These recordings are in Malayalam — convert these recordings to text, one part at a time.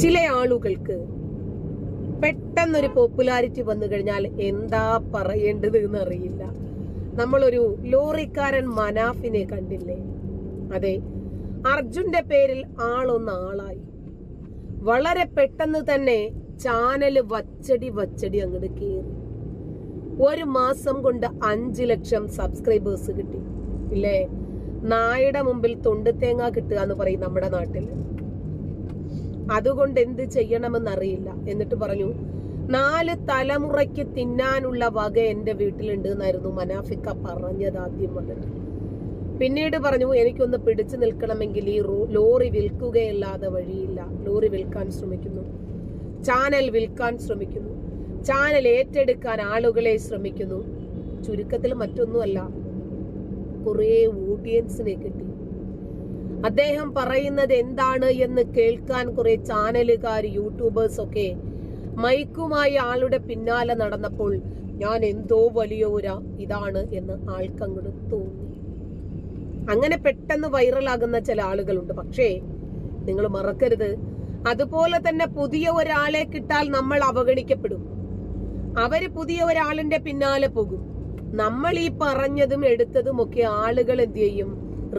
ചില ആളുകൾക്ക് പെട്ടെന്നൊരു പോപ്പുലാരിറ്റി വന്നു കഴിഞ്ഞാൽ എന്താ പറയേണ്ടത് എന്ന് അറിയില്ല. നമ്മളൊരു ലോറിക്കാരൻ മനാഫിനെ കണ്ടില്ലേ? അതെ അർജുന്റെ പേരിൽ ആളൊന്ന് ആളായി. വളരെ പെട്ടെന്ന് തന്നെ ചാനൽ വച്ചടി വച്ചടി അങ്ങോട്ട് കയറി ഒരു മാസം കൊണ്ട് അഞ്ചു ലക്ഷം സബ്സ്ക്രൈബേഴ്സ് കിട്ടി. ഇല്ലേ? നായുടെ മുമ്പിൽ തൊണ്ടുതേങ്ങ കിട്ടുക എന്ന് പറയും നമ്മുടെ നാട്ടിൽ. അതുകൊണ്ട് എന്ത് ചെയ്യണമെന്നറിയില്ല. എന്നിട്ട് പറഞ്ഞു നാല് തലമുറയ്ക്ക് തിന്നാനുള്ള വക എന്റെ വീട്ടിലുണ്ട് എന്നായിരുന്നു മനാഫിക്ക പറഞ്ഞത് ആദ്യം വന്നിട്ട്. പിന്നീട് പറഞ്ഞു എനിക്കൊന്ന് പിടിച്ചു നിൽക്കണമെങ്കിൽ ഈ ലോറി വിൽക്കുകയല്ലാതെ വഴിയില്ല. ലോറി വിൽക്കാൻ ശ്രമിക്കുന്നു. ചാനൽ വിൽക്കാൻ ശ്രമിക്കുന്നു. ചാനൽ ഏറ്റെടുക്കാൻ ആളുകളെ ശ്രമിക്കുന്നു. ചുരുക്കത്തിൽ മറ്റൊന്നുമല്ല കുറേ ഓഡിയൻസിനെ കിട്ടി. അദ്ദേഹം പറയുന്നത് എന്താണ് എന്ന് കേൾക്കാൻ കുറെ ചാനലുകാർ യൂട്യൂബേഴ്സ് ഒക്കെ മൈക്കുമായി ആളുടെ പിന്നാലെ നടന്നപ്പോൾ ഞാൻ എന്തോ വലിയ ഒരു ഇതാണ് എന്ന് ആൾക്കങ്ങോട്ട് തോന്നി. അങ്ങനെ പെട്ടെന്ന് വൈറലാകുന്ന ചില ആളുകളുണ്ട്. പക്ഷേ നിങ്ങൾ മറക്കരുത്. അതുപോലെ തന്നെ പുതിയ ഒരാളെ കിട്ടാൽ നമ്മൾ അവഗണിക്കപ്പെടും. അവർ പുതിയ ഒരാളിന്റെ പിന്നാലെ പോകും. നമ്മൾ ഈ പറഞ്ഞതും എടുത്തതും ഒക്കെ ആളുകൾ എന്ത് ചെയ്യും?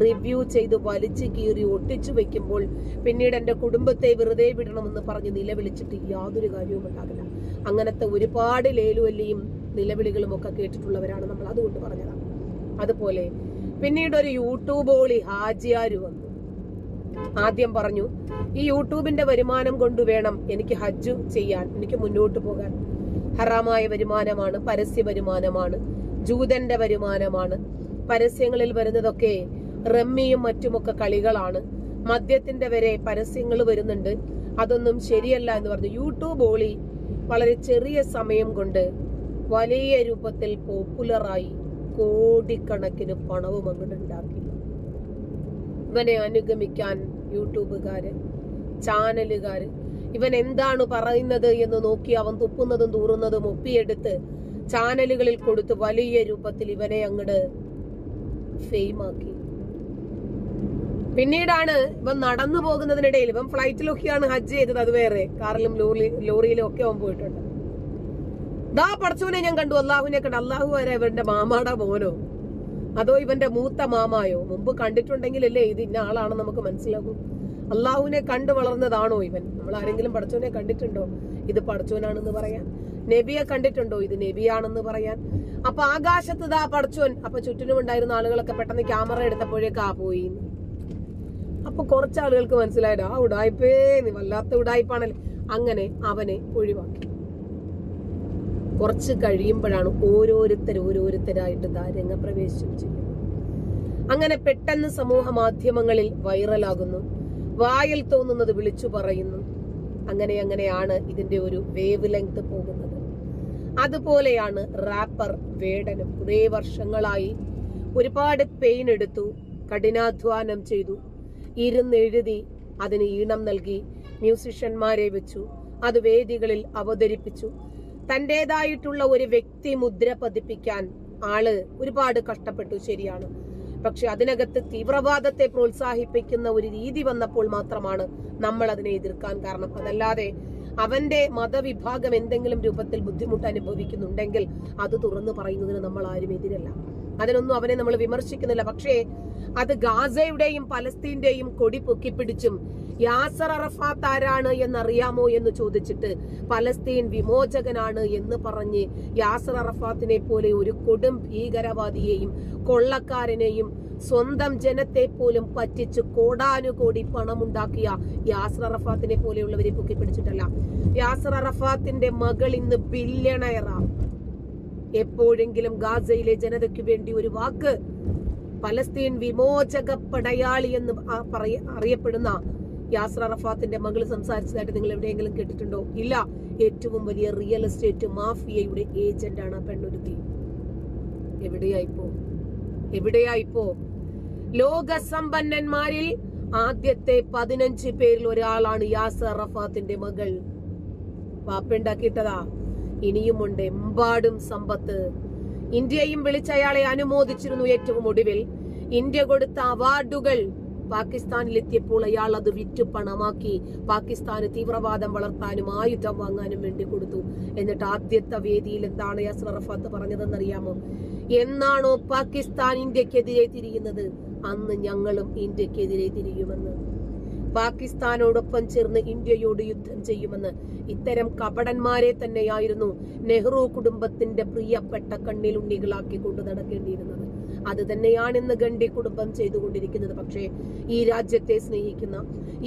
റിവ്യൂ ചെയ്ത് വലിച്ചു കീറി ഒട്ടിച്ചു വെക്കുമ്പോൾ പിന്നീട് എന്റെ കുടുംബത്തെ വെറുതെ വിടണമെന്ന് പറഞ്ഞ് നിലവിളിച്ചിട്ട് യാതൊരു കാര്യവും ഉണ്ടാകില്ല. അങ്ങനത്തെ ഒരുപാട് ലേലുവല്ലിയും നിലവിളികളും ഒക്കെ കേട്ടിട്ടുള്ളവരാണ് നമ്മൾ അതുകൊണ്ട് പറഞ്ഞതാണ് അതുപോലെ പിന്നീട് ഒരു യൂട്യൂബ് ഓളി ഹാജിയാര് വന്നു. ആദ്യം പറഞ്ഞു ഈ യൂട്യൂബിന്റെ വരുമാനം കൊണ്ട് വേണം എനിക്ക് ഹജ്ജ് ചെയ്യാൻ എനിക്ക് മുന്നോട്ട് പോകാൻ. ഹറാമായ വരുമാനമാണ് പരസ്യ വരുമാനമാണ് ജൂതന്റെ വരുമാനമാണ്. പരസ്യങ്ങളിൽ വരുന്നതൊക്കെ റമ്മിയും മറ്റുമൊക്കെ കളികളാണ്. മദ്യത്തിന്റെ വരെ പരസ്യങ്ങൾ വരുന്നുണ്ട്. അതൊന്നും ശരിയല്ല എന്ന് പറഞ്ഞു. യൂട്യൂബ് ഓളി വളരെ ചെറിയ സമയം കൊണ്ട് വലിയ രൂപത്തിൽ പോപ്പുലറായി കോടിക്കണക്കിന് പണവും അങ്ങോട്ട് ഉണ്ടാക്കി. ഇവനെ അനുഗമിക്കാൻ യൂട്യൂബുകാര് ചാനലുകാര് ഇവൻ എന്താണ് പറയുന്നത് എന്ന് നോക്കി അവൻ തുപ്പുന്നതും തൂറുന്നതും ഒപ്പിയെടുത്ത് ചാനലുകളിൽ കൊടുത്ത് വലിയ രൂപത്തിൽ ഇവനെ അങ്ങട് ഫെയിമാക്കി. പിന്നീടാണ് ഇവൻ നടന്നു പോകുന്നതിനിടയിൽ ഇവൻ ഫ്ലൈറ്റിലൊക്കെയാണ് ഹജ്ജ് ചെയ്തത്. അത് വേറെ. കാറിലും ലോറി ലോറിയിലും ഒക്കെ അവൻ പോയിട്ടുണ്ട്. ദാ പടച്ചവനെ ഞാൻ കണ്ടു. അള്ളാഹുവിനെ കണ്ടു. അള്ളാഹു വരെ ഇവന്റെ മാമാടെ മോനോ? അതോ ഇവന്റെ മൂത്ത മാമായോ? മുമ്പ് കണ്ടിട്ടുണ്ടെങ്കിലല്ലേ ഇത് ഇന്ന ആളാണെന്ന് നമുക്ക് മനസ്സിലാകും. അള്ളാഹുവിനെ കണ്ടു വളർന്നതാണോ ഇവൻ? നമ്മൾ ആരെങ്കിലും പടച്ചവനെ കണ്ടിട്ടുണ്ടോ? ഇത് പടച്ചോനാണെന്ന് പറയാൻ. നബിയെ കണ്ടിട്ടുണ്ടോ? ഇത് നബിയാണെന്ന് പറയാൻ. അപ്പൊ ആകാശത്ത് ദാ പടച്ചോൻ അപ്പൊ ചുറ്റിനും ഉണ്ടായിരുന്ന ആളുകളൊക്കെ പെട്ടെന്ന് ക്യാമറ എടുത്തപ്പോഴേക്ക് പോയി. അപ്പൊ കുറച്ച് ആളുകൾക്ക് മനസ്സിലായത് ആ ഉടായ്പേ നീ വല്ലാത്ത ഉടായ്പാണല്ലേ അങ്ങനെ അവനെ ഒഴിവാക്കി. കുറച്ച് കഴിയുമ്പോഴാണ് ഓരോരുത്തർ ഓരോരുത്തരായിട്ട് ദാ രംഗപ്രവേശം ചെയ്യുന്നത്. അങ്ങനെ പെട്ടെന്ന് സമൂഹ മാധ്യമങ്ങളിൽ വൈറലാകുന്നു. വായിൽ തോന്നുന്നത് വിളിച്ചു പറയുന്നു. അങ്ങനെ അങ്ങനെയാണ് ഇതിന്റെ ഒരു വേവ് ലെങ്ത് പോകുന്നത്. അതുപോലെയാണ് റാപ്പർ വേടനും. കുറേ വർഷങ്ങളായി ഒരുപാട് പെയിൻ എടുത്തു കഠിനാധ്വാനം ചെയ്തു. ഇരുന്നെഴുതി അതിന് ഈണം നൽകി മ്യൂസിഷ്യന്മാരെ വെച്ചു. അത് വേദികളിൽ അവതരിപ്പിച്ചു. തന്റെതായിട്ടുള്ള ഒരു വ്യക്തി മുദ്ര പതിപ്പിക്കാൻ ആൾ ഒരുപാട് കഷ്ടപ്പെട്ടു ശരിയാണ്. പക്ഷെ അതിനകത്ത് തീവ്രവാദത്തെ പ്രോത്സാഹിപ്പിക്കുന്ന ഒരു രീതി വന്നപ്പോൾ മാത്രമാണ് നമ്മൾ അതിനെ എതിർക്കാൻ കാരണം. അതല്ലാതെ അവന്റെ മതവിഭാഗം എന്തെങ്കിലും രൂപത്തിൽ ബുദ്ധിമുട്ട് അനുഭവിക്കുന്നുണ്ടെങ്കിൽ അത് തുറന്നു പറയുന്നതിന് നമ്മൾ ആരും എതിരല്ല. അതിനൊന്നും അവനെ നമ്മൾ വിമർശിക്കുന്നില്ല. പക്ഷേ അത് ഗാസയുടെയും പലസ്തീന്റെയും കൊടി പൊക്കിപ്പിടിച്ചും യാസർ അറഫാത്ത് ആരാണ് എന്നറിയാമോ എന്ന് ചോദിച്ചിട്ട് പലസ്തീൻ വിമോചകനാണ് എന്ന് പറഞ്ഞ് യാസർ അറഫാത്തിനെ പോലെ ഒരു കൊടും ഭീകരവാദിയെയും കൊള്ളക്കാരനെയും സ്വന്തം ജനത്തെ പോലും പറ്റിച്ച് കോടാനുകോടി പണമുണ്ടാക്കിയ യാസർ അറഫാത്തിനെ പോലെയുള്ളവരെ പൊക്കിപ്പിടിച്ചിട്ടല്ല. യാസർ അറഫാത്തിന്റെ മകൾ ഇന്ന് ബില്യണയറാ എപ്പോഴെങ്കിലും ഗാസയിലെ ജനതയ്ക്ക് വേണ്ടി ഒരു വാക്ക്. പലസ്തീൻ വിമോചക പടയാളി എന്ന് അറിയപ്പെടുന്ന യാസർ അറഫാത്തിന്റെ മകൾ സംസാരിച്ചതായിട്ട് നിങ്ങൾ എവിടെയെങ്കിലും കേട്ടിട്ടുണ്ടോ? ഇല്ല. ഏറ്റവും വലിയ റിയൽ എസ്റ്റേറ്റ് മാഫിയയുടെ ഏജന്റ് ആണ് പെണ്ണൊരുത്തി. എവിടെയായിപ്പോ? എവിടെയായിപ്പോ? ലോക സമ്പന്നന്മാരിൽ ആദ്യത്തെ പതിനഞ്ച് പേരിൽ ഒരാളാണ് യാസർ അറഫാത്തിന്റെ മകൾ. വാപ്പുണ്ടാക്കിയിട്ടതാ ഇനിയുമുണ്ട് എമ്പാടും സമ്പത്ത്. ഇന്ത്യയും വിളിച്ചയാളെ അനുമോദിച്ചിരുന്നു ഏറ്റവും ഒടുവിൽ. ഇന്ത്യ കൊടുത്ത അവാർഡുകൾ. പാകിസ്ഥാനിൽ എത്തിയപ്പോൾ അയാൾ അത് വിറ്റ് പണമാക്കി. പാകിസ്ഥാന് തീവ്രവാദം വളർത്താനും ആയുധം വാങ്ങാനും വേണ്ടി കൊടുത്തു. എന്നിട്ട് ആദ്യത്തെ വേദിയിൽ എന്താണ് യാസർ അറഫാത്ത് പറഞ്ഞതെന്നറിയാമോ? എന്നാണോ പാകിസ്ഥാൻ ഇന്ത്യക്കെതിരെ തിരിയുന്നത്? അന്ന് ഞങ്ങളും ഇന്ത്യക്കെതിരെ തിരിയുമെന്ന്. പാകിസ്ഥാനോടൊപ്പം ചേർന്ന് ഇന്ത്യയോട് യുദ്ധം ചെയ്യുമെന്ന് ഇത്തരം കപടന്മാരെ തന്നെയായിരുന്നു നെഹ്റു കുടുംബത്തിന്റെ പ്രിയപ്പെട്ട കണ്ണിലുണ്ണികളാക്കി കൊണ്ടു നടക്കേണ്ടിയിരുന്നത്. അത് തന്നെയാണ് ഇന്ന് ഗണ്ഡി കുടുംബം ചെയ്തുകൊണ്ടിരിക്കുന്നത്. പക്ഷേ ഈ രാജ്യത്തെ സ്നേഹിക്കുന്ന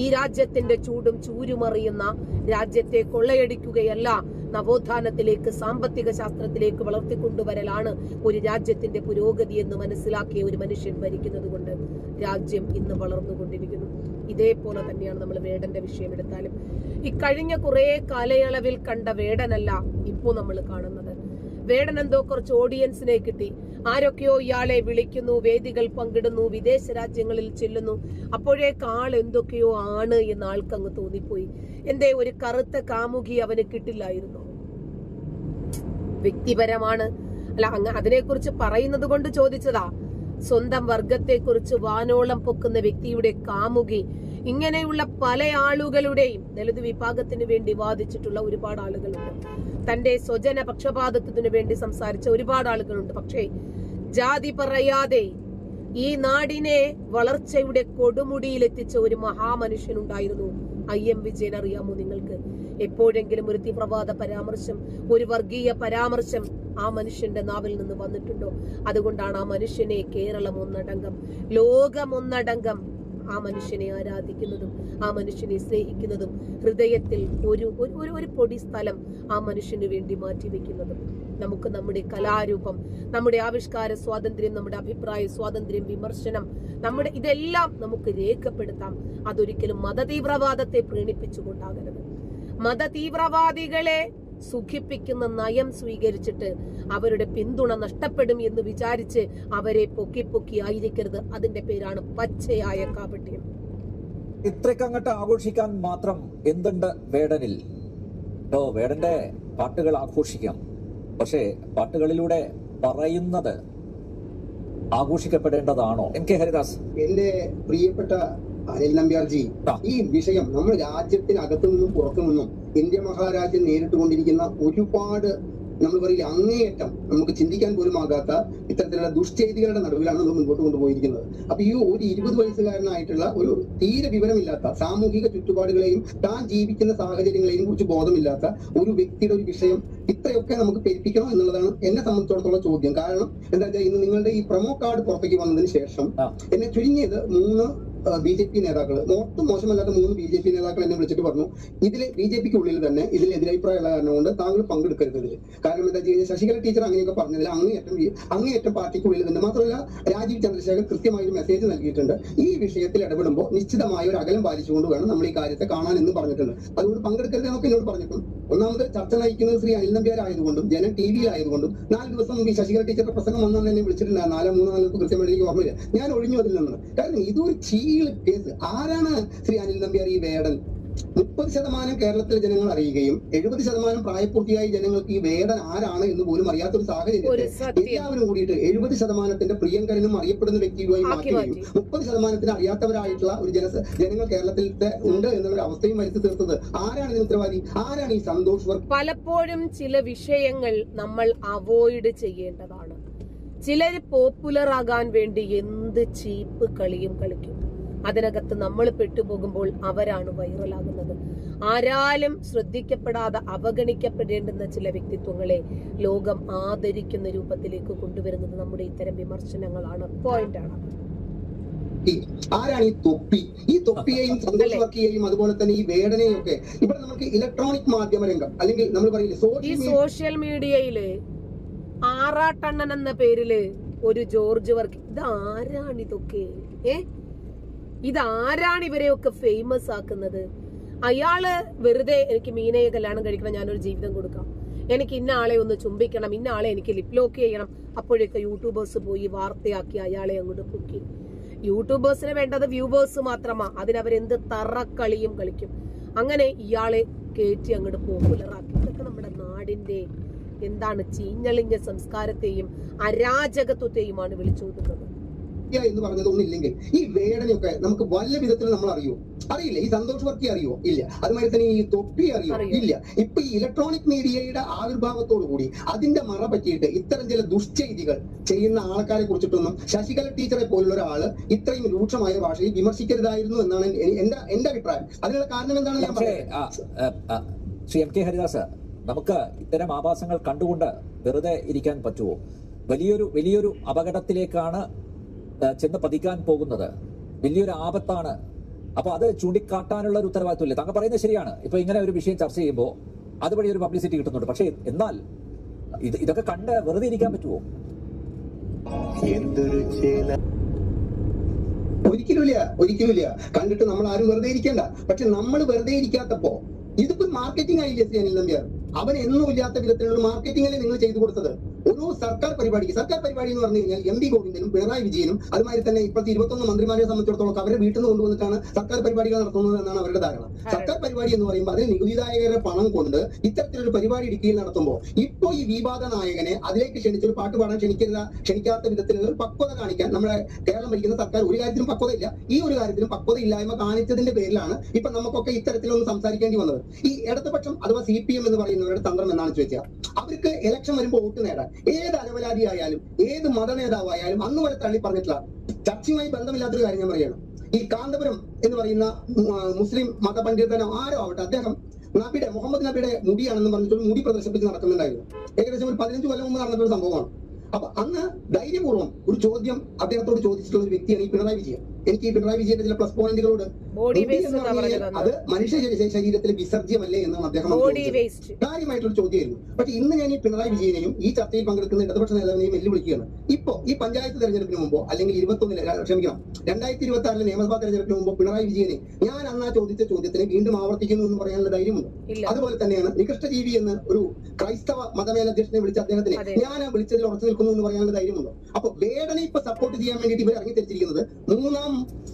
ഈ രാജ്യത്തിന്റെ ചൂടും ചൂരുമറിയുന്ന രാജ്യത്തെ കൊള്ളയടിക്കുകയല്ല നവോത്ഥാനത്തിലേക്ക് സാമ്പത്തിക ശാസ്ത്രത്തിലേക്ക് വളർത്തിക്കൊണ്ടുവരലാണ് ഒരു രാജ്യത്തിന്റെ പുരോഗതി എന്ന് മനസ്സിലാക്കിയ ഒരു മനുഷ്യൻ ഭരിക്കുന്നത് കൊണ്ട് രാജ്യം ഇന്ന് വളർന്നുകൊണ്ടിരിക്കുന്നു. ഇതേപോലെ തന്നെയാണ് നമ്മൾ വേടന്റെ വിഷയം എടുത്താലും. ഈ കഴിഞ്ഞ കുറെ കാലയളവിൽ കണ്ട വേടനല്ല ഇപ്പോൾ നമ്മൾ കാണുന്നത്. വേടൻ എന്തോ കുറച്ച് ഓഡിയൻസിനെ കിട്ടി. ആരൊക്കെയോ ഇയാളെ വിളിക്കുന്നു വേദികൾ പങ്കിടുന്നു വിദേശ രാജ്യങ്ങളിൽ ചെല്ലുന്നു. അപ്പോഴേ കാൾ എന്തൊക്കെയോ ആണ് എന്ന് ആൾക്കങ്ങ് തോന്നിപ്പോയി. എന്തേ ഒരു കറുത്ത കാമുകി അവന് കിട്ടില്ലായിരുന്നു? വ്യക്തിപരമാണ്. അല്ല അങ്ങ് അതിനെക്കുറിച്ച് പറയുന്നത് കൊണ്ട് ചോദിച്ചതാ. സ്വന്തം വർഗത്തെക്കുറിച്ച് വാനോളം പൊക്കുന്ന വ്യക്തിയുടെ കാമുകി ഇങ്ങനെയുള്ള പല ആളുകളുടെയും ദളിത് വിഭാഗത്തിന് വേണ്ടി വാദിച്ചിട്ടുള്ള ഒരുപാട് ആളുകളുണ്ട്. തന്റെ സ്വജന പക്ഷപാതത്വത്തിന് വേണ്ടി സംസാരിച്ച ഒരുപാട് ആളുകളുണ്ട്. പക്ഷേ ജാതി പറയാതെ ഈ നാടിനെ വളർച്ചയുടെ കൊടുമുടിയിൽ എത്തിച്ച ഒരു മഹാമനുഷ്യനുണ്ടായിരുന്നു ഐ എം വിജയൻ. അറിയാമോ നിങ്ങൾക്ക്? എപ്പോഴെങ്കിലും ഒരു തീവ്രവാദ പരാമർശം ഒരു വർഗീയ പരാമർശം ആ മനുഷ്യന്റെ നാവിൽ നിന്ന് വന്നിട്ടുണ്ടോ? അതുകൊണ്ടാണ് ആ മനുഷ്യനെ കേരളം ഒന്നടങ്കം ലോകം ഒന്നടങ്കം ആ മനുഷ്യനെ ആരാധിക്കുന്നതും ആ മനുഷ്യനെ സ്നേഹിക്കുന്നതും ഹൃദയത്തിൽ ഒരു ഒരു- ഒരു പൊടി സ്ഥലം ആ മനുഷ്യന് വേണ്ടി മാറ്റി വെക്കുന്നതും. നമുക്ക് നമ്മുടെ കലാരൂപം നമ്മുടെ ആവിഷ്കാര സ്വാതന്ത്ര്യം നമ്മുടെ അഭിപ്രായ സ്വാതന്ത്ര്യം വിമർശനം നമ്മുടെ ഇതെല്ലാം നമുക്ക് രേഖപ്പെടുത്താം. അതൊരിക്കലും മതതീവ്രവാദത്തെ പ്രീണിപ്പിച്ചുകൊണ്ടാകരുത്. മതതീവ്രവാദികളെ സുഖിപ്പിക്കുന്ന നയം സ്വീകരിച്ചിട്ട് അവരുടെ പിന്തുണ നഷ്ടപ്പെടും എന്ന് വിചാരിച്ച് അവരെ പൊക്കി പൊക്കി ആയിരിക്കരുത്. അതിന്റെ പേരാണ് പച്ചയായ കാപട്യം. ഇത്രയ്ക്ക് അങ്ങോട്ട് ആഘോഷിക്കാൻ മാത്രം എന്തുണ്ട് വേടനിൽ? ഓ വേടന്റെ പാട്ടുകൾ ആഘോഷിക്കാം. പക്ഷേ പാട്ടുകളിലൂടെ പറയുന്നത് ആഘോഷിക്കപ്പെടേണ്ടതാണോ? M K Haridas. എന്റെ പ്രിയപ്പെട്ട അനിൽ നമ്പ്യാർജി ഈ വിഷയം നമ്മൾ രാജ്യത്തിനകത്തു നിന്നും പുറത്തു നിന്നും ഇന്ത്യ മഹാരാജ്യം നേരിട്ടുകൊണ്ടിരിക്കുന്ന ഒരുപാട് നമ്മൾ പറയില്ല അങ്ങേയറ്റം നമുക്ക് ചിന്തിക്കാൻ പോലും ആകാത്ത ഇത്തരത്തിലുള്ള ദുഷ്ചെയ്തികളുടെ നടുവിലാണ് നമ്മൾ മുൻപോട്ട് കൊണ്ടുപോയിരിക്കുന്നത് അപ്പൊ ഈ ഒരു ഇരുപത് വയസ്സുകാരനായിട്ടുള്ള ഒരു തീരെ വിവരമില്ലാത്ത സാമൂഹിക ചുറ്റുപാടുകളെയും താൻ ജീവിക്കുന്ന സാഹചര്യങ്ങളെയും കുറിച്ച് ബോധമില്ലാത്ത ഒരു വ്യക്തിയുടെ ഒരു വിഷയം ഇത്രയൊക്കെ നമുക്ക് പെരുപ്പിക്കണം എന്നുള്ളതാണ് എന്നെ സംബന്ധിച്ചിടത്തോളം ചോദ്യം കാരണം എന്താ വെച്ചാൽ ഇന്ന് നിങ്ങളുടെ ഈ പ്രൊമോ കാർഡ് പുറത്തേക്ക് വന്നതിന് ശേഷം. എന്നെ ചുരുങ്ങിയത് മൂന്ന് ബി ജെ പി നേതാക്കൾ ഒട്ടും മോശമല്ലാത്ത മൂന്ന് ബി ജെ പി നേതാക്കൾ എന്നെ വിളിച്ചിട്ട് പറഞ്ഞു. ഇതിൽ ബി ജെ പിക്ക് ഉള്ളിൽ തന്നെ ഇതിൽ എതിരഭിപ്രായമുള്ള കാരണം കൊണ്ട് താങ്കൾ പങ്കെടുക്കരുത് ഇതിൽ കാരണം എന്താ വെച്ച് ശശികല ടീച്ചർ അങ്ങനെയൊക്കെ പറഞ്ഞതിൽ അങ്ങേയറ്റം അങ്ങേയറ്റം പാർട്ടിക്കുള്ളിൽ തന്നെ മാത്രമല്ല രാജീവ് ചന്ദ്രശേഖർ കൃത്യമായി ഒരു മെസ്സേജ് നൽകിയിട്ടുണ്ട്. ഈ വിഷയത്തിൽ ഇടപെടുമ്പോൾ നിശ്ചിതമായ ഒരു അകലം പാലിച്ചുകൊണ്ട് വേണം നമ്മൾ ഈ കാര്യത്തെ കാണാൻ എന്ന് പറഞ്ഞിട്ടുണ്ട്. അതുകൊണ്ട് പങ്കെടുക്കരുത് എന്നൊക്കെ എന്നോട് പറഞ്ഞിട്ടുണ്ട് ഒന്നാമത് ചർച്ച നയിക്കുന്നത് ശ്രീ അനിൽ നമ്പ്യാർ ആയതുകൊണ്ടും ജനം ടി വിയിലായതുകൊണ്ടും നാല് ദിവസം മുമ്പ് ഈ ശശികല ടീച്ചറുടെ പ്രസംഗം വന്നാൽ എന്നെ വിളിച്ചിട്ടില്ല നാലോ മൂന്നോ നാലോ കൃത്യമായിട്ട് എനിക്ക് ഓർമ്മയില്ല. ഞാൻ ഒഴിഞ്ഞു അതിൽ നിന്ന് കാരണം ഇതൊരു കേസ് ആരാണ് ശ്രീ അനിൽ നമ്പ്യാർ ഈ വേടൻ? മുപ്പത് ശതമാനം കേരളത്തിലെ ജനങ്ങൾ അറിയുകയും എഴുപത് ശതമാനം പ്രായപൂർത്തിയായ ജനങ്ങൾക്ക് ഈ വേടൻ ആരാണ് എന്ന് പോലും അറിയാത്ത ഒരു സാഹചര്യത്തിൽ എല്ലാവരും കൂടിയിട്ട് എഴുപത് ശതമാനത്തിന്റെ പ്രിയങ്കരനും അറിയപ്പെടുന്ന വ്യക്തിയുമായി മാറ്റുകയും മാറ്റി. മുപ്പത് ശതമാനത്തിന് അറിയാത്തവരായിട്ടുള്ള ഒരു ജന ജനങ്ങൾ കേരളത്തിലത്തെ ഉണ്ട് എന്നുള്ള അവസ്ഥയും വരുത്തി തീർത്തത് ആരാണ് ഇതിന് ഉത്തരവാദി? ആരാണ് ഈ സന്തോഷ് വർക്ക് പലപ്പോഴും ചില വിഷയങ്ങൾ നമ്മൾ അവോയ്ഡ് ചെയ്യേണ്ടതാണ്. ചിലർ പോപ്പുലർ ആകാൻ വേണ്ടി എന്ത് ചീപ്പ് കളിയും കളിക്കും. അതിനകത്ത് നമ്മൾ പെട്ടുപോകുമ്പോൾ അവരാണ് വൈറലാകുന്നത്. ആരാലും ശ്രദ്ധിക്കപ്പെടാതെ അവഗണിക്കപ്പെടേണ്ടുന്ന ചില വ്യക്തിത്വങ്ങളെ ലോകം ആദരിക്കുന്ന രൂപത്തിലേക്ക് കൊണ്ടുവരുന്നത് നമ്മുടെ ഇത്തരം വിമർശനങ്ങളാണ്. പോയിന്റാണ് ആരാണ് ഈ തൊപ്പി? ഈ തൊപ്പിയെയും സന്തോഷ് വർക്കിയെയും അതുപോലെ തന്നെ ഈ വേദനയും ഒക്കെ ഇവിടെ നമുക്ക് ഇലക്ട്രോണിക് മാധ്യമ രംഗം അല്ലെങ്കിൽ നമ്മൾ പറയില്ലേ സോഷ്യൽ മീഡിയ സോഷ്യൽ മീഡിയയിൽ ആറാട്ടണ്ണൻ എന്ന പേരിൽ ഒരു ജോർജ് വർക്ക് ഇതാരാണ് ഇതൊക്കെ ഏ? ഇതാരാണ് ഇവരെയൊക്കെ ഫേമസ് ആക്കുന്നത്? അയാൾ വെറുതെ എനിക്ക് മീനയെ കല്യാണം കഴിക്കണം ഞാനൊരു ജീവിതം കൊടുക്കാം. എനിക്ക് ഇന്ന ആളെ ഒന്ന് ചുംബിക്കണം ഇന്ന ആളെ എനിക്ക് ലിപ് ലോക്ക് ചെയ്യണം. അപ്പോഴൊക്കെ യൂട്യൂബേഴ്സ് പോയി വാർത്തയാക്കി അയാളെ അങ്ങോട്ട് പൊക്കി. യൂട്യൂബേഴ്സിന് വേണ്ടത് വ്യൂവേഴ്സ് മാത്രമാ. അതിനവരെന്ത് തറക്കളിയും കളിക്കും. അങ്ങനെ ഇയാളെ കയറ്റി അങ്ങോട്ട് പോപ്പുലറാക്കി ഇതൊക്കെ നമ്മുടെ നാടിന്റെ എന്താണ് ചീഞ്ഞളിഞ്ഞ സംസ്കാരത്തെയും അരാജകത്വത്തെയുമാണ് വിളിച്ചോതുന്നത്. ഹത്യ എന്ന് പറഞ്ഞത് ഒന്നില്ലെങ്കിൽ ഈ വേദനയൊക്കെ നമുക്ക് വല്ല വിധത്തിൽ നമ്മൾ അറിയോ? അറിയില്ല. ഈ സന്തോഷ് വർക്കി അറിയോ? ഇല്ല. അതുമാതിരി തന്നെ ഈ തൊപ്പി അറിയോ. ഇല്ല. ഇപ്പൊ ഈ ഇലക്ട്രോണിക് മീഡിയയുടെ ആവിർഭാവത്തോടു കൂടി അതിന്റെ മറ പറ്റിയിട്ട് ഇത്തരം ചില ദുഷ്ചെയ്തികൾ ചെയ്യുന്ന ആൾക്കാരെ കുറിച്ചിട്ടൊന്നും ശശികല ടീച്ചറെ പോലുള്ള ഒരാൾ ഇത്രയും രൂക്ഷമായ ഭാഷയിൽ വിമർശിക്കരുതായിരുന്നു എന്നാണ് എനി- എന്റെ എന്റെ അഭിപ്രായം. അതിനുള്ള കാരണം എന്താണ് ഞാൻ പറയുന്നത്? ശ്രീ എം കെ ഹരിദാസ് നമുക്ക് ഇത്തരം ആഭാസങ്ങൾ കണ്ടുകൊണ്ട് വെറുതെ ഇരിക്കാൻ പറ്റുമോ വലിയൊരു വലിയൊരു അപകടത്തിലേക്കാണ് ചെന്ന് പതിക്കാൻ പോകുന്നത്. വലിയൊരു ആപത്താണ്. അപ്പൊ അത് ചൂണ്ടിക്കാട്ടാനുള്ള ഒരു ഉത്തരവാദിത്വമില്ല. താങ്കൾ പറയുന്നത് ശരിയാണ്. ഇപ്പൊ ഇങ്ങനെ ഒരു വിഷയം ചർച്ച ചെയ്യുമ്പോൾ അതുവഴി ഒരു പബ്ലിസിറ്റി കിട്ടുന്നുണ്ട്. പക്ഷേ എന്നാൽ ഇത് ഇതൊക്കെ കണ്ട് വെറുതെ ഇരിക്കാൻ പറ്റുമോ ഒരിക്കലും ഇല്ല. ഒരിക്കലുമില്ല ഒരിക്കലുമില്ല കണ്ടിട്ട് നമ്മൾ ആരും വെറുതെ ഇരിക്കണ്ട. പക്ഷെ നമ്മൾ വെറുതെ ഇരിക്കാത്തപ്പോ ഇതിപ്പോ മാർക്കറ്റിംഗ് ആയില്ലേ അനിൽ നമ്പ്യാർ? അവൻ എന്നും ഇല്ലാത്ത വിധത്തിലുള്ള മാർക്കറ്റിംഗ് അല്ലേ നിങ്ങൾ ചെയ്തു കൊടുത്തത്? ഒരു സർക്കാർ പരിപാടിക്ക് സർക്കാർ പരിപാടി എന്ന് പറഞ്ഞു കഴിഞ്ഞാൽ എം പി ഗോവിന്ദനും പിണറായി വിജയനും അതുമാതിരി തന്നെ ഇപ്പോഴത്തെ ഇരുപത്തൊന്ന് മന്ത്രിമാരെ സംബന്ധിച്ചിടത്തോളം അവരെ വീട്ടിൽ നിന്ന് കൊണ്ടുവന്നിട്ടാണ് സർക്കാർ പരിപാടികൾ നടത്തുന്നത് എന്നാണ് അവരുടെ ധാരണ. സർക്കാർ പരിപാടി എന്ന് പറയുമ്പോൾ അതിന് നികുതിദായകരുടെ പണം കൊണ്ട് ഇത്തരത്തിലൊരു പരിപാടി ഇടുക്കിയിൽ നടത്തുമ്പോൾ ഇപ്പോ ഈ വിവാദ നായകനെ അതിലേക്ക് ക്ഷണിച്ച് ഒരു പാട്ട് പാടാൻ ക്ഷണിക്കില്ല ക്ഷണിക്കാത്ത വിധത്തിൽ ഒരു പക്വത കാണിക്കാൻ നമ്മുടെ കേരളം ഭരിക്കുന്ന സർക്കാർ ഒരു കാര്യത്തിലും പക്വതയില്ല. ഈ ഒരു കാര്യത്തിലും പക്വത ഇല്ലായ്മ കാണിച്ചതിന്റെ പേരിലാണ് ഇപ്പൊ നമുക്കൊക്കെ ഇത്തരത്തിലൊന്നും സംസാരിക്കേണ്ടി വന്നത്. ഈ ഇടതുപക്ഷം അഥവാ സി പി എം എന്ന് പറയുന്നവരുടെ തന്ത്രം എന്നാണ് ചോദിച്ചാൽ അവർക്ക് ഇലക്ഷൻ വരുമ്പോൾ വോട്ട് നേടാൻ ഏത് അലവലാതി ആയാലും ഏത് മത നേതാവായാലും അന്ന് വരെ തള്ളി പറഞ്ഞിട്ടുള്ള ചർച്ചയുമായി ബന്ധമില്ലാത്തൊരു കാര്യം ഞാൻ പറയുകയാണ്. ഈ കാന്തപുരം എന്ന് പറയുന്ന മുസ്ലിം മതപണ്ഡിതനോ ആരോ ആവട്ടെ അദ്ദേഹം നബിയുടെ മുഹമ്മദ് നബിയുടെ മുടിയാണെന്ന് പറഞ്ഞിട്ട് മുടി പ്രദർശിപ്പിച്ച് നടക്കുന്നുണ്ടായിരുന്നു. ഏകദേശം ഒരു പതിനഞ്ച് കൊല്ലം മുമ്പ് നടന്നിട്ടൊരു സംഭവമാണ്. അപ്പൊ അന്ന് ധൈര്യപൂർവം ഒരു ചോദ്യം അദ്ദേഹത്തോട് ചോദിച്ചിട്ടുള്ള ഒരു വ്യക്തിയാണ് ഈ പിണറായി വിജയൻ. എനിക്ക് ഈ പിണറായി വിജയന്റെ ചില പ്ലസ് പോയിന്റുകളോട് ബോഡി വേസ്റ്റ് അത് മനുഷ്യ ശരീരത്തിൽ വിസർജ്യമല്ലേ എന്നാണ് അദ്ദേഹം കാര്യമായിട്ടൊരു ചോദ്യമായിരുന്നു. പക്ഷെ ഇന്ന് ഞാൻ ഈ പിണറായി വിജയനെയും ഈ ചർച്ചയിൽ പങ്കെടുക്കുന്ന ഇടതുപക്ഷ നേതാവിനെയും വെല്ലുവിളിക്കുകയാണ്. ഇപ്പോ ഈ പഞ്ചായത്ത് തെരഞ്ഞെടുപ്പിന് മുമ്പോ അല്ലെങ്കിൽ ഇരുപത്തൊന്നിൽ ക്ഷമിക്കണം രണ്ടായിരത്തി ഇരുപത്തി ആറിലെ നിയമസഭാ തെരഞ്ഞെടുപ്പിന് മുമ്പോ പിണറായി വിജയനെ ഞാൻ അന്ന് ആ ചോദിച്ച ചോദ്യത്തിന് വീണ്ടും ആവർത്തിക്കുന്നു എന്ന് പറയാനുള്ള ധൈര്യമുണ്ട്. അതുപോലെ തന്നെയാണ് നികൃഷ്ട ജീവി എന്ന് ഒരു ക്രൈസ്തവ മതമേലധ്യക്ഷനെ വിളിച്ച അദ്ദേഹത്തിനെ ഞാൻ ആ വിളിച്ചതിൽ ഉറച്ചു നിൽക്കുന്നു എന്ന് പറയാനുള്ള ധൈര്യമുണ്ടോ. അപ്പൊ വേടനെ ഇപ്പൊ സപ്പോർട്ട് ചെയ്യാൻ വേണ്ടിയിട്ട് ഇവർ ഇറങ്ങി തിരിച്ചിരിക്കുന്നത് മൂന്നാം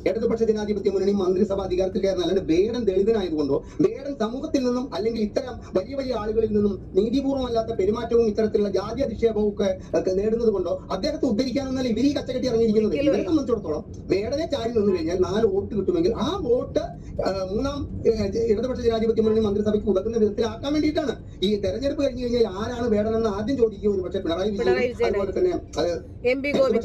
ഇടതുപക്ഷ ജനാധിപത്യ മുന്നണി മന്ത്രിസഭ അധികാരത്തിൽ കയറുന്ന അല്ലാണ്ട് ബേഡൻ ദളിതനായതുകൊണ്ടോ വേടൻ സമൂഹത്തിൽ നിന്നും അല്ലെങ്കിൽ ഇത്തരം വലിയ വലിയ ആളുകളിൽ നിന്നും നീതിപൂർവമല്ലാത്ത പെരുമാറ്റവും ഇത്തരത്തിലുള്ള ജാതി അധിക്ഷേപവും ഒക്കെ നേടുന്നത് കൊണ്ടോ അദ്ദേഹത്തെ ഉദ്ധരിക്കാനെന്നല്ല ഇവർ ഈ കച്ചകെട്ടി ഇറങ്ങിയിരിക്കുന്നത്. ഇവരെ സംബന്ധിച്ചിടത്തോളം വേടനെ ചാരി നിന്ന് കഴിഞ്ഞാൽ നാല് വോട്ട് കിട്ടുമെങ്കിൽ ആ വോട്ട് മൂന്നാം ഇടതുപക്ഷ ജനാധിപത്യ മുന്നണി മന്ത്രിസഭയ്ക്ക് ഉതകുന്ന വിധത്തിലാക്കാൻ വേണ്ടിയിട്ടാണ്. ഈ തെരഞ്ഞെടുപ്പ് കഴിഞ്ഞു കഴിഞ്ഞാൽ ആരാണ് വേടനെന്ന് ആദ്യം ചോദിക്കുക ഒരു പക്ഷേ പിണറായി വിജയൻ അതുപോലെ തന്നെ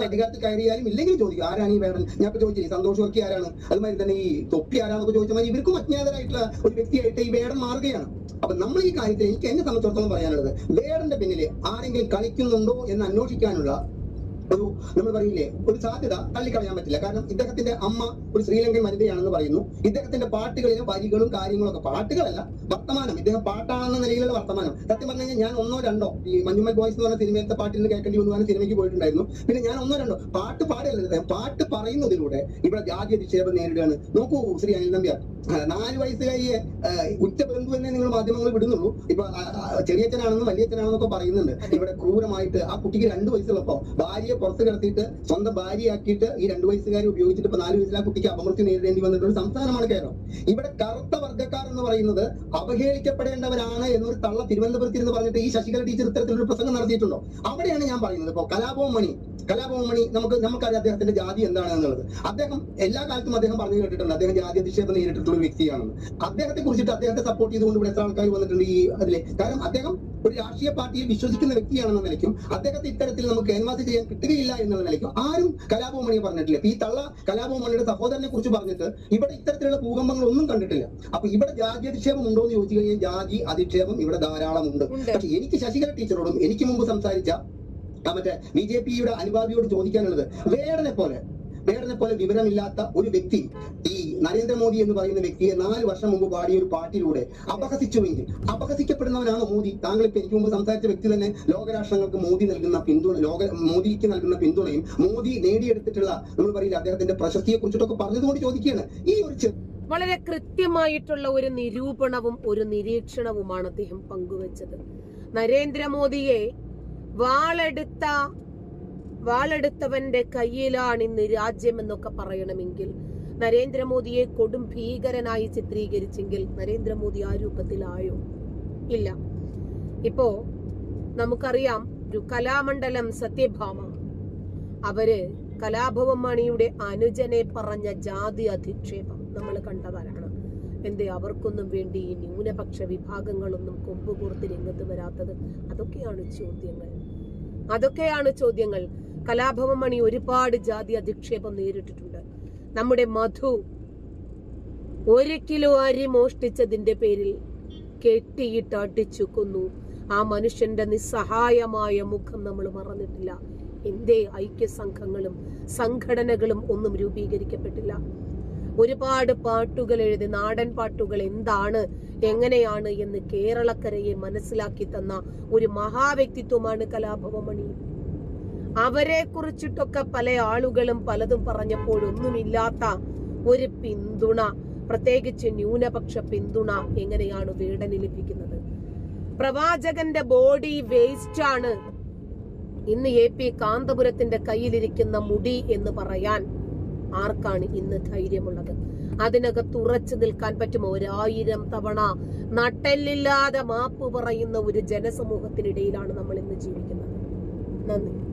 അധികാരത്തിൽ കയറിയാലും ഇല്ലെങ്കിൽ ചോദിക്കും ആരാണ് ഈ വേടൻ ഞാൻ ചോദിച്ചില്ലേ സന്തോഷ് വർക്കി ആരാണ്? അതുമാതിരി തന്നെ ഈ തൊപ്പി ആരാന്നൊക്കെ ചോദിച്ചാൽ മതി ഇവർക്കും അജ്ഞാതരായിട്ടുള്ള ഒരു വ്യക്തിയായിട്ട് ഈ വേടൻ മാറുകയാണ്. അപ്പൊ നമ്മൾ ഈ കാര്യത്തിൽ എനിക്ക് എന്നെ സംബന്ധിച്ചിടത്തോളം പറയാനുള്ളത് വേടന്റെ പിന്നിൽ ആരെങ്കിലും കളിക്കുന്നുണ്ടോ എന്ന് അന്വേഷിക്കാനുള്ള ഒരു നമ്മൾ പറയില്ലേ ഒരു സാധ്യത തള്ളിക്കളയാൻ പറ്റില്ല. കാരണം ഇദ്ദേഹത്തിന്റെ അമ്മ ഒരു ശ്രീലങ്കൻ വനിതയാണെന്ന് പറയുന്നു. ഇദ്ദേഹത്തിന്റെ പാട്ടുകളിലെ വരികളും കാര്യങ്ങളും ഒക്കെ പാട്ടുകളല്ല വർത്തമാനം. ഇദ്ദേഹം പാട്ടാണെന്ന നിലയിലുള്ള വർത്തമാനം. സത്യം പറഞ്ഞു കഴിഞ്ഞാൽ ഞാൻ ഒന്നോ രണ്ടോ ഈ മഞ്ഞുമൽ ബോയ്സ് എന്ന് പറഞ്ഞ സിനിമയിലത്തെ പാട്ടിൽ നിന്ന് കേൾക്കേണ്ടി വന്നു പറഞ്ഞ സിനിമയ്ക്ക് പോയിട്ടുണ്ടായിരുന്നു. പിന്നെ ഞാൻ ഒന്നോ രണ്ടോ പാട്ട് പാടില്ല പാട്ട് പറയുന്നതിലൂടെ ഇവിടെ ജാതി അധിക്ഷേപം നേരിടുകയാണ്. നോക്കൂ ശ്രീ അനിൽ നമ്പ്യാർ. നാല് വയസ്സുകാരിയെ കഴിയെ ഉറ്റ ബന്ധു തന്നെ നിങ്ങൾ മാധ്യമങ്ങൾ വിടുന്നുള്ളൂ. ഇപ്പൊ ചെറിയച്ചനാണെന്നും വലിയച്ചനാണെന്നൊക്കെ പറയുന്നുണ്ട്. ഇവിടെ ക്രൂരമായിട്ട് ആ കുട്ടിക്ക് രണ്ട് വയസ്സുള്ളപ്പോ ഭാര്യയെ പുറത്ത് കിടത്തിയിട്ട് സ്വന്തം ഭാര്യയാക്കിയിട്ട് ഈ രണ്ടു വയസ്സുകാരെ ഉപയോഗിച്ചിട്ട് ഇപ്പൊ നാല് വയസ്സിലാ കുട്ടിക്ക് അപമൃത്യു നേരിടേണ്ടി വന്നിട്ടുള്ള ഒരു സംസ്ഥാനമാണ് കേരളം. ഇവിടെ കറുത്ത വർഗക്കാർ എന്ന് പറയുന്നത് അവഹേളിക്കപ്പെടേണ്ടവരാണ് എന്നൊരു തള്ള തിരുവനന്തപുരത്ത് ഇരുന്ന് പറഞ്ഞിട്ട് ഈ ശശികല ടീച്ചർ ഇത്തരത്തിലൊരു പ്രസംഗം നടത്തിയിട്ടുണ്ടോ? അവിടെയാണ് ഞാൻ പറയുന്നത് ഇപ്പൊ കലാഭവൻ മണി. കലാഭവൻ മണി നമുക്ക് നമുക്കറിയാം അദ്ദേഹത്തിന്റെ ജാതി എന്താണ് എന്നുള്ളത് അദ്ദേഹം എല്ലാ കാലത്തും അദ്ദേഹം പറഞ്ഞു കേട്ടിട്ടുണ്ട്. അദ്ദേഹം ജാതി അധിക്ഷേപം നേരിട്ടിട്ടുള്ള ഒരു വ്യക്തിയാണെന്ന് അദ്ദേഹത്തെ കുറിച്ചിട്ട് അദ്ദേഹത്തെ സപ്പോർട്ട് ചെയ്തുകൊണ്ട് ഇവിടെ എത്ര ആൾക്കാർ വന്നിട്ടുണ്ട് ഈ അതിലെ? കാരണം അദ്ദേഹം ഒരു രാഷ്ട്രീയ പാർട്ടിയിൽ വിശ്വസിക്കുന്ന വ്യക്തിയാണെന്ന നിലയ്ക്കും അദ്ദേഹത്തെ ഇത്തരത്തിൽ നമുക്ക് ക്യാൻവാസ് ചെയ്യാൻ കിട്ടുകയില്ല എന്നുള്ള നിലയ്ക്കും ആരും കലാഭവമണിയെ പറഞ്ഞിട്ടില്ല. ഈ തള്ള കലാഭവമണിയുടെ സഹോദരനെ കുറിച്ച് പറഞ്ഞിട്ട് ഇവിടെ ഇത്തരത്തിലുള്ള ഭൂകമ്പങ്ങൾ ഒന്നും കണ്ടിട്ടില്ല. അപ്പൊ ഇവിടെ ജാതി അധിക്ഷേപം ഉണ്ടോ എന്ന് ചോദിച്ചു കഴിഞ്ഞാൽ ജാതി അധിക്ഷേപം ഇവിടെ ധാരാളം ഉണ്ട്. പക്ഷെ എനിക്ക് ശശികല ടീച്ചറോടും എനിക്ക് മുമ്പ് സംസാരിച്ച മറ്റേ ബി ജെ പിയുടെ അനുഭാവിയോട് ചോദിക്കാനുള്ളത്. വേടനെ പോലെ വേടനെ പോലെ വിവരമില്ലാത്ത ഒരു വ്യക്തി ഈ നരേന്ദ്രമോദി എന്ന് പറയുന്ന വ്യക്തിയെ നാല് വർഷം മുമ്പ് പാടിയ ഒരു പാട്ടിലൂടെ അപഹസിച്ചുവെങ്കിൽ അപഹസിക്കപ്പെടുന്നവനാണ് മോദി? താങ്കൾ ഇപ്പൊ എനിക്ക് മുമ്പ് സംസാരിച്ച വ്യക്തി തന്നെ ലോകരാഷ്ട്രങ്ങൾക്ക് മോദി നൽകുന്ന പിന്തുണ ലോക മോദിക്ക് നൽകുന്ന പിന്തുണയും മോദി നേടിയെടുത്തിട്ടുള്ള നമ്മൾ പറയില്ല അദ്ദേഹത്തിന്റെ പ്രശസ്തിയെ കുറിച്ചിട്ടൊക്കെ പറഞ്ഞതുകൊണ്ട് ചോദിക്കുകയാണ്. ഈ ഒരു വളരെ കൃത്യമായിട്ടുള്ള ഒരു നിരൂപണവും ഒരു നിരീക്ഷണവുമാണ് അദ്ദേഹം പങ്കുവച്ചത്. നരേന്ദ്രമോദിയെ വാളെടുത്ത വാളെടുത്തവന്റെ കയ്യിലാണ് ഇന്ന് രാജ്യം എന്നൊക്കെ പറയണമെങ്കിൽ നരേന്ദ്രമോദിയെ കൊടും ഭീകരനായി ചിത്രീകരിച്ചെങ്കിൽ നരേന്ദ്രമോദി ആ രൂപത്തിലായോ? ഇല്ല. ഇപ്പോ നമുക്കറിയാം ഒരു കലാമണ്ഡലം സത്യഭാമ. അവർ കലാഭവൻ മണിയുടെ അനുജനെ പറഞ്ഞ ജാതി അധിക്ഷേപം നമ്മൾ കണ്ടതാണ് എന്തേ അവർക്കൊന്നും വേണ്ടി ഈ ന്യൂനപക്ഷ വിഭാഗങ്ങളൊന്നും കൊമ്പുകൂർത്ത് രംഗത്ത് വരാത്തത്? അതൊക്കെയാണ് ചോദ്യങ്ങൾ. അതൊക്കെയാണ് ചോദ്യങ്ങൾ. കലാഭവൻ മണി ഒരുപാട് ജാതി അധിക്ഷേപം നേരിട്ടിട്ടുണ്ട്. നമ്മുടെ മധു ഒരു കിലോ അരി മോഷ്ടിച്ചതിന്റെ പേരിൽ കെട്ടിയിട്ട് അടിച്ചു കൊന്നു ആ മനുഷ്യന്റെ നിസ്സഹായമായ മുഖം നമ്മൾ മറന്നിട്ടില്ല. എന്തേ ഐക്യ സംഘങ്ങളും സംഘടനകളും ഒന്നും രൂപീകരിക്കപ്പെട്ടില്ല. ഒരുപാട് പാട്ടുകൾ എഴുതി നാടൻ പാട്ടുകൾ എന്താണ് എങ്ങനെയാണ് എന്ന് കേരളക്കരയെ മനസ്സിലാക്കി തന്ന ഒരു മഹാവ്യക്തിത്വമാണ് കലാഭവമണി. അവരെ കുറിച്ചിട്ടൊക്കെ പല ആളുകളും പലതും പറഞ്ഞപ്പോഴൊന്നുമില്ലാത്ത ഒരു പിന്തുണ പ്രത്യേകിച്ച് ന്യൂനപക്ഷ പിന്തുണ എങ്ങനെയാണ് വീടന് ലഭിക്കുന്നത്. പ്രവാചകന്റെ ബോഡി വേസ്റ്റ് ആണ് ഇന്ന് എ പി കാന്തപുരത്തിന്റെ കയ്യിലിരിക്കുന്ന മുടി എന്ന് പറയാൻ ആർക്കാണ് ഇന്ന് ധൈര്യമുള്ളത്? അതിനകത്ത് ഉറച്ചു നിൽക്കാൻ പറ്റുമോ? ഒരായിരം തവണ നട്ടെല്ലില്ലാതെ മാപ്പ് പറയുന്ന ഒരു ജനസമൂഹത്തിനിടയിലാണ് നമ്മൾ ഇന്ന് ജീവിക്കുന്നത്. നന്ദി.